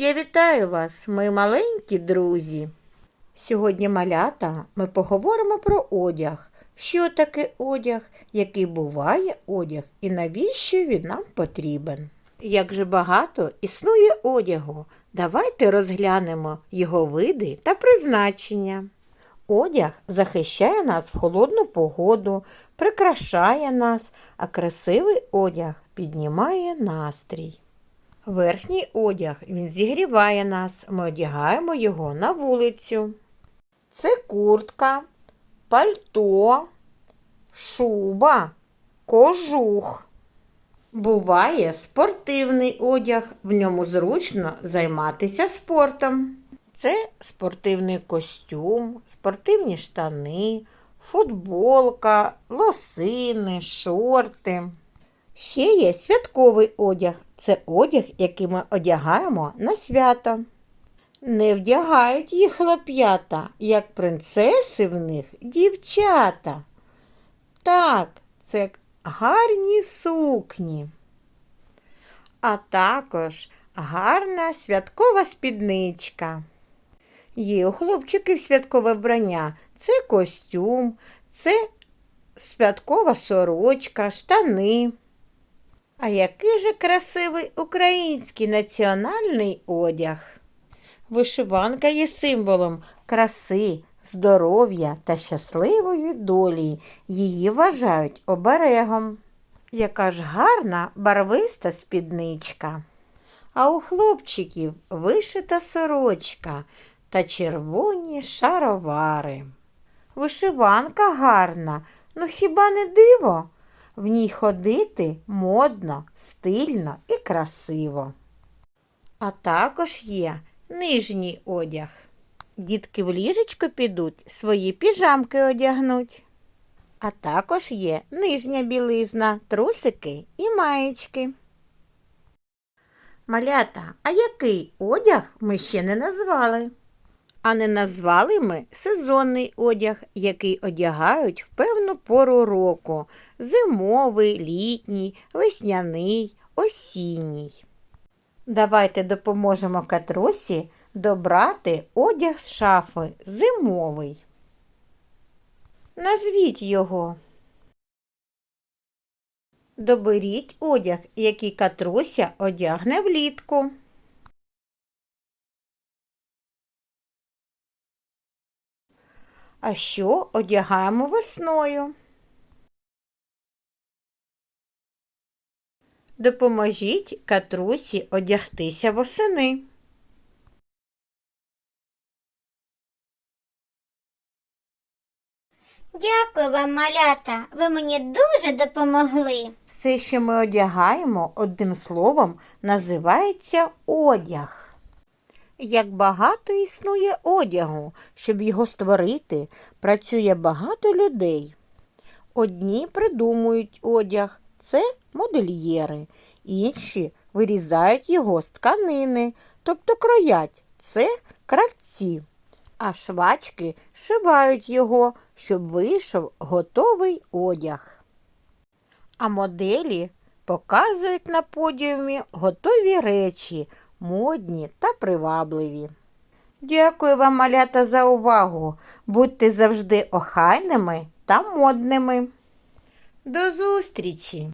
Я вітаю вас, мої маленькі друзі. Сьогодні, малята, ми поговоримо про одяг. Що таке одяг, який буває одяг і навіщо він нам потрібен? Як же багато існує одягу, давайте розглянемо його види та призначення. Одяг захищає нас в холодну погоду, прикрашає нас, а красивий одяг піднімає настрій. Верхній одяг він зігріває нас, ми одягаємо його на вулицю. Це куртка, пальто, шуба, кожух. Буває спортивний одяг, в ньому зручно займатися спортом. Це спортивний костюм, спортивні штани, футболка, лосини, шорти. Ще є святковий одяг. Це одяг, який ми одягаємо на свято. Не вдягають їх хлоп'ята, як принцеси в них дівчата. Так, це гарні сукні. А також гарна святкова спідничка. Є у хлопчиків святкове вбрання. Це костюм, це святкова сорочка, штани. А який же красивий український національний одяг? Вишиванка є символом краси, здоров'я та щасливої долі. Її вважають оберегом. Яка ж гарна барвиста спідничка. А у хлопчиків вишита сорочка та червоні шаровари. Вишиванка гарна, ну хіба не диво? В ній ходити модно, стильно і красиво. А також є нижній одяг. Дітки в ліжечко підуть, свої піжамки одягнуть. А також є нижня білизна, трусики і маєчки. Малята, а який одяг ми ще не назвали? А не назвали ми сезонний одяг, який одягають в певну пору року зимовий, літній, весняний, осінній. Давайте допоможемо катрусі добрати одяг з шафи зимовий. Назвіть його. Доберіть одяг, який катруся одягне влітку. А що одягаємо весною? Допоможіть катрусі одягтися восени. Дякую вам, малята. Ви мені дуже допомогли. Все, що ми одягаємо, одним словом, називається одяг. Як багато існує одягу, щоб його створити, працює багато людей. Одні придумують одяг, це модельєри, інші вирізають його з тканини, тобто кроять, це кравці. А швачки шивають його, щоб вийшов готовий одяг. А моделі показують на подіумі готові речі, модні та привабливі. Дякую вам, малята, за увагу. Будьте завжди охайними та модними. До зустрічі!